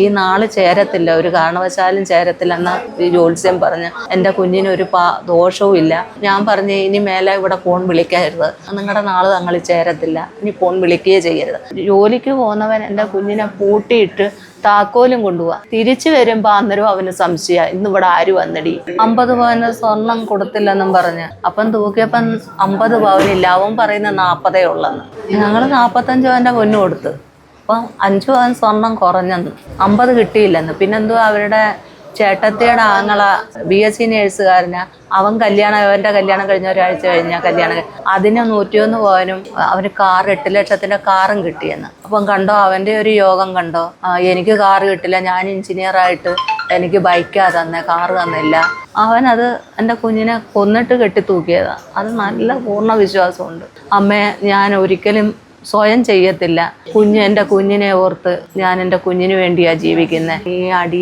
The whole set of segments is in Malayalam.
ഈ നാൾ ചേരത്തില്ല ഒരു കാരണവശാലും ചേരത്തില്ലെന്ന് ഈ ജ്യോത്സ്യം പറഞ്ഞ്. എന്റെ കുഞ്ഞിന് ഒരു പാ ദോഷവും ഇല്ല. ഞാൻ പറഞ്ഞു ഇനി മേലെ ഇവിടെ ഫോൺ വിളിക്കരുത്. നിങ്ങളുടെ നാൾ തങ്ങൾ ചേരത്തില്ല. ഇനി ഫോൺ വിളിക്കുകയേ ചെയ്യരുത്. ജോലിക്ക് പോകുന്നവൻ എന്റെ കുഞ്ഞിനെ പൂട്ടിയിട്ട് താക്കോലും കൊണ്ടുപോവാ. തിരിച്ചു വരുമ്പോ അന്നേരം അവന് സംശയ ഇന്ന് ഇവിടെ ആര് വന്നടി? അമ്പത് പവന് സ്വർണം കൊടുത്തില്ലെന്നും പറഞ്ഞ്. അപ്പം തൂക്കിയപ്പം അമ്പത് പവനില്ല. അവൻ പറയുന്ന നാപ്പതേ ഉള്ളെന്ന്. ഞങ്ങൾ നാപ്പത്തഞ്ച് പവന്റെ പൊന്നു കൊടുത്ത്. അപ്പം അഞ്ചു പവൻ സ്വർണം കുറഞ്ഞെന്ന്. അമ്പത് കിട്ടിയില്ലെന്ന്. പിന്നെന്തോ അവരുടെ ചേട്ടത്തിയുടെ ആങ്ങള ബി എസ് സി നേഴ്സുകാരന് അവൻ കല്യാണം അവന്റെ കല്യാണം കഴിഞ്ഞ ഒരാഴ്ച കഴിഞ്ഞ കല്യാണം അതിന് നൂറ്റിയൊന്ന് പോകാനും അവന് കാർ എട്ട് ലക്ഷത്തിന്റെ കാറും കിട്ടിയെന്ന്. അപ്പം കണ്ടോ അവന്റെ ഒരു യോഗം കണ്ടോ? എനിക്ക് കാർ കിട്ടില്ല ഞാൻ എഞ്ചിനീയറായിട്ട് എനിക്ക് ബൈക്കാ തന്നെ കാർ തന്നില്ല. അവനത് എന്റെ കുഞ്ഞിനെ കൊന്നിട്ട് കെട്ടി തൂക്കിയതാ അത് നല്ല പൂർണ വിശ്വാസമുണ്ട്. അമ്മേ ഞാൻ ഒരിക്കലും സ്വയം ചെയ്യത്തില്ല. കുഞ്ഞ് എന്റെ കുഞ്ഞിനെ ഓർത്ത് ഞാൻ എന്റെ കുഞ്ഞിന് വേണ്ടിയാണ് ജീവിക്കുന്നത് ഈ അടി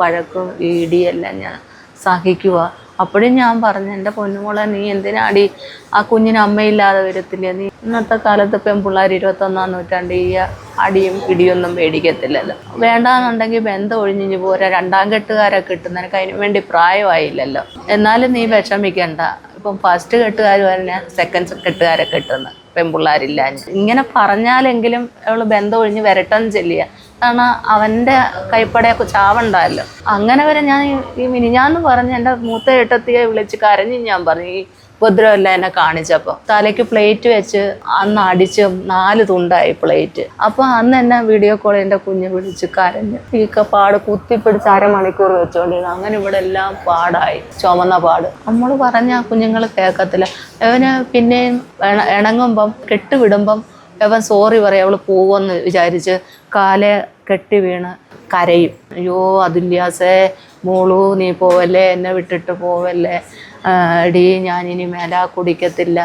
വഴക്കും ഈ ഇടിയെല്ലാം ഞാൻ സഹിക്കുക അപ്പോഴും ഞാൻ പറഞ്ഞു എന്റെ പൊന്നുമോളെ നീ എന്തിനാ അടി? ആ കുഞ്ഞിന് അമ്മയില്ലാതെ വരത്തില്ല? നീ ഇന്നത്തെ കാലത്ത് പെൺപിള്ളേർ ഇരുപത്തൊന്നാം നൂറ്റാണ്ട് ഈ അടിയും ഇടിയൊന്നും മേടിക്കത്തില്ലല്ലോ. വേണ്ടാന്നുണ്ടെങ്കിൽ ബന്ധം ഒഴിഞ്ഞിഞ്ഞ് പോരാ. രണ്ടാം കെട്ടുകാരെ കിട്ടുന്നതിനൊക്കെ അതിന് വേണ്ടി പ്രായമായില്ലല്ലോ. എന്നാലും നീ വിഷമിക്കണ്ട. ഇപ്പം ഫസ്റ്റ് കെട്ടുകാർ തന്നെ സെക്കൻഡ് കെട്ടുകാരെ കെട്ടുന്ന പെൺപിള്ളേരില്ല. ഇങ്ങനെ പറഞ്ഞാലെങ്കിലും അവൾ ബന്ധം ഒഴിഞ്ഞ് വരട്ടെന്ന് ചെല്ലിയ കാരണം അവന്റെ കൈപ്പടയൊക്കെ ചാവണ്ടല്ലോ അങ്ങനെ വരെ ഞാൻ ഈ മിനിഞ്ഞാന്ന് പറഞ്ഞ് എന്റെ മൂത്ത ഏട്ടത്തിയെ വിളിച്ച് കരഞ്ഞ് ഞാൻ പറഞ്ഞു ഈ ഉപദ്രവമെല്ലാം എന്നെ കാണിച്ചപ്പോൾ തലയ്ക്ക് പ്ലേറ്റ് വെച്ച് അന്ന് അടിച്ച് നാല് തുണ്ടായി പ്ലേറ്റ് അപ്പോൾ അന്ന് എന്നെ വീഡിയോ കോൾ എന്റെ കുഞ്ഞ് വിളിച്ച് കരഞ്ഞ്. ഈ പാട് കുത്തിപ്പിടിച്ച് അരമണിക്കൂർ വെച്ചോണ്ടിരുന്നു. അങ്ങനെ ഇവിടെ എല്ലാം പാടായി. ചുമന്ന പാട്. നമ്മൾ പറഞ്ഞ കുഞ്ഞുങ്ങൾ കേൾക്കത്തില്ല. അവന് പിന്നെയും ഇണ- ഇണങ്ങുമ്പം കെട്ടുവിടുമ്പം അവൻ സോറി പറയും അവൾ പോകുമെന്ന് വിചാരിച്ച് കാലെ കെട്ടി വീണ് കരയും. അയ്യോ അതുല്യാസേ മോളു നീ പോവല്ലേ? എന്നെ വിട്ടിട്ട് പോവല്ലേ? എടീ ഞാനിനി മേല കുടിക്കത്തില്ല.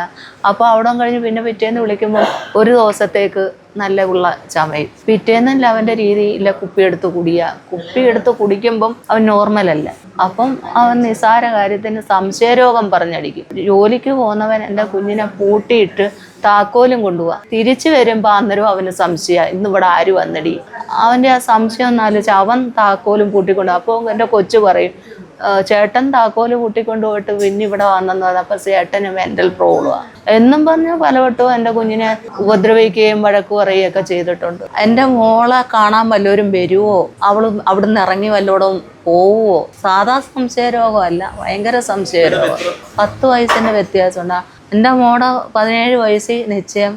അപ്പോൾ അവിടെ കഴിഞ്ഞ് പിന്നെ പിറ്റേന്ന് വിളിക്കുമ്പോൾ ഒരു ദിവസത്തേക്ക് നല്ല ഉള്ള ചമയും. പിറ്റേന്നല്ല അവന്റെ രീതി ഇല്ല കുപ്പിയെടുത്ത് കുടിയ. കുപ്പിയെടുത്ത് കുടിക്കുമ്പം അവൻ നോർമലല്ല അപ്പം അവൻ നിസാര കാര്യത്തിന് സംശയരോഗം പറഞ്ഞടിക്കും. ജോലിക്ക് പോകുന്നവൻ എന്റെ കുഞ്ഞിനെ പൂട്ടിയിട്ട് താക്കോലും കൊണ്ടുപോവാ. തിരിച്ചു വരുമ്പോൾ അന്നേരം അവന് സംശയ. ഇന്ന് ഇവിടെ ആര് വന്നടി? അവന്റെ ആ സംശയം എന്നാലോചിച്ച് അവൻ താക്കോലും പൂട്ടിക്കൊണ്ട് അപ്പോൾ എന്റെ കൊച്ചു പറയും "ആ, ചേട്ടൻ താക്കോൽ കൂട്ടിക്കൊണ്ട് പോയിട്ട് പിന്നെ ഇവിടെ വന്നെന്ന് അപ്പൊ ചേട്ടന് മെന്റൽ പ്രോബ്ലമാണ് എന്നും പറഞ്ഞ് പലവട്ടവും എന്റെ കുഞ്ഞിനെ ഉപദ്രവിക്കുകയും വഴക്ക് പറയുകയൊക്കെ ചെയ്തിട്ടുണ്ട്. എന്റെ മോളെ കാണാൻ വല്ലവരും വരുമോ അവൾ അവിടുന്ന് ഇറങ്ങി വല്ലോടും പോവോ സാധാ സംശയ രോഗമല്ല ഭയങ്കര സംശയ രോഗം. പത്ത് വയസ്സിന്റെ വ്യത്യാസമുണ്ട്. എന്റെ മോടെ പതിനേഴ് വയസ്സിൽ നിശ്ചയം.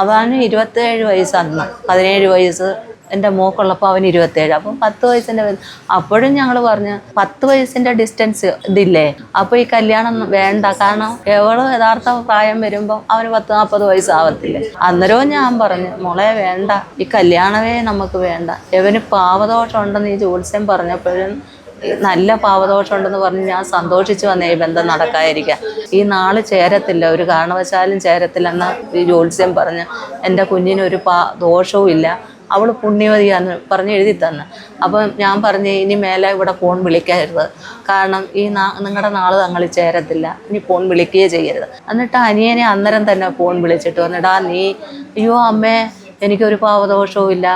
അവന് ഇരുപത്തേഴ് വയസ്സ് അന്ന് പതിനേഴ് വയസ്സ് എന്റെ മോക്കുള്ളപ്പോൾ അവൻ ഇരുപത്തേഴ് അപ്പം പത്ത് വയസ്സിന്റെ അപ്പോഴും ഞങ്ങൾ പറഞ്ഞു പത്ത് വയസ്സിന്റെ ഡിസ്റ്റൻസ് ഇതില്ലേ? അപ്പോൾ ഈ കല്യാണം വേണ്ട കാരണം എവളും യഥാർത്ഥ പ്രായം വരുമ്പം അവന് പത്ത് നാൽപ്പത് വയസ്സാവത്തില്ലേ? അന്നേരവും ഞാൻ പറഞ്ഞു മോളെ വേണ്ട ഈ കല്യാണമേ നമുക്ക് വേണ്ട. എവന് പാവദോഷം ഉണ്ടെന്ന് ഈ ജോത്സ്യം പറഞ്ഞപ്പോഴും നല്ല പാവദോഷം ഉണ്ടെന്ന് പറഞ്ഞ് ഞാൻ സന്തോഷിച്ചു വന്നേ ഈ ബന്ധം നടക്കാതിരിക്കുക ഈ നാൾ ചേരത്തില്ല ഒരു കാരണവശാലും ചേരത്തില്ലെന്ന് ഈ ജോത്സ്യം പറഞ്ഞ് എന്റെ കുഞ്ഞിനൊരു പാ ദോഷവും ഇല്ല അവൾ പുണ്യവതിയാണ് പറഞ്ഞ് എഴുതി തന്ന. അപ്പം ഞാൻ പറഞ്ഞ് ഇനി മേലെ ഇവിടെ ഫോൺ വിളിക്കരുത്. കാരണം ഈ നിങ്ങളുടെ നാൾ തങ്ങൾ ചേരത്തില്ല. ഇനി ഫോൺ വിളിക്കുകയേ ചെയ്യരുത്. എന്നിട്ട് അനിയനെ അന്നേരം തന്നെ ഫോൺ വിളിച്ചിട്ട് വന്നിടാ നീ അയ്യോ അമ്മേ എനിക്കൊരു പാവദോഷവും ഇല്ല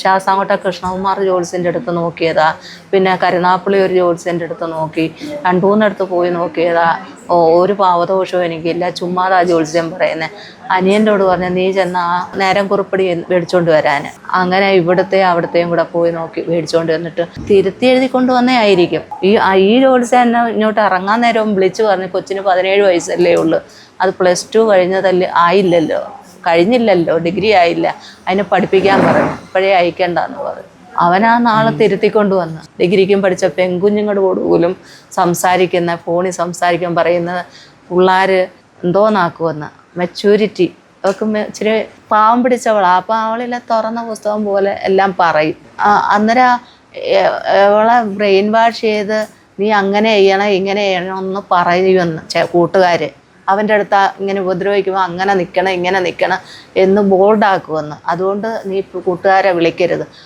ശാസ്താംകോട്ട കൃഷ്ണകുമാർ ജോത്സ്യന്റെ അടുത്ത് നോക്കിയതാ. പിന്നെ കരുനാപ്പള്ളി ഒരു ജോത്സ്യന്റെ അടുത്ത് നോക്കി. രണ്ടു മൂന്നിടത്ത് പോയി നോക്കിയതാ. ഓ ഒരു പാവദോഷവും എനിക്കില്ല. ചുമ്മാതാ ജോത്സ്യം പറയുന്നത് അനിയന്റോട് പറഞ്ഞ നീ ചെന്ന ആ നേരം കുറിപ്പടി മേടിച്ചുകൊണ്ട് വരാൻ അങ്ങനെ ഇവിടുത്തെ അവിടത്തെയും കൂടെ പോയി നോക്കി മേടിച്ചുകൊണ്ട് വന്നിട്ട് തിരുത്തി എഴുതി കൊണ്ടുവന്നേ ആയിരിക്കും. ഈ ഈ ജോത്സ്യം എന്നെ ഇങ്ങോട്ട് ഇറങ്ങാൻ നേരവും വിളിച്ചു പറഞ്ഞു കൊച്ചിന് പതിനേഴ് വയസ്സല്ലേ ഉള്ളൂ. അത് പ്ലസ് ടു കഴിഞ്ഞതല്ലേ ആയില്ലല്ലോ. കഴിഞ്ഞില്ലല്ലോ ഡിഗ്രി ആയില്ല അതിനെ പഠിപ്പിക്കാൻ പറഞ്ഞു. ഇപ്പോഴേ അയക്കണ്ടെന്ന് പറഞ്ഞു. അവൻ ആ നാളെ തിരുത്തിക്കൊണ്ട് വന്ന്. ഡിഗ്രിക്കും പഠിച്ച പെൺകുഞ്ഞുങ്ങളോട് പോലും സംസാരിക്കുന്ന ഫോണിൽ സംസാരിക്കാൻ പറയുന്ന പിള്ളേർ എന്തോന്നാക്കുമെന്ന് മെച്യൂരിറ്റി അവർക്ക് ഇച്ചിരി പാവം പിടിച്ചവളാ. അപ്പം അവളില്ല തുറന്ന പുസ്തകം പോലെ എല്ലാം പറയും. അന്നേരം അവളെ ബ്രെയിൻ വാഷ് ചെയ്ത് നീ അങ്ങനെ ചെയ്യണം ഇങ്ങനെ ചെയ്യണം എന്ന് പറയുമെന്ന് കൂട്ടുകാർ അവന്റെ അടുത്ത് ഇങ്ങനെ ഉപദ്രവിക്കുമ്പോൾ അങ്ങനെ നിൽക്കണം ഇങ്ങനെ നിൽക്കണം എന്ന് ബോൾഡാക്കുമെന്ന് അതുകൊണ്ട് നീ കൂട്ടുകാരെ വിളിക്കരുത്.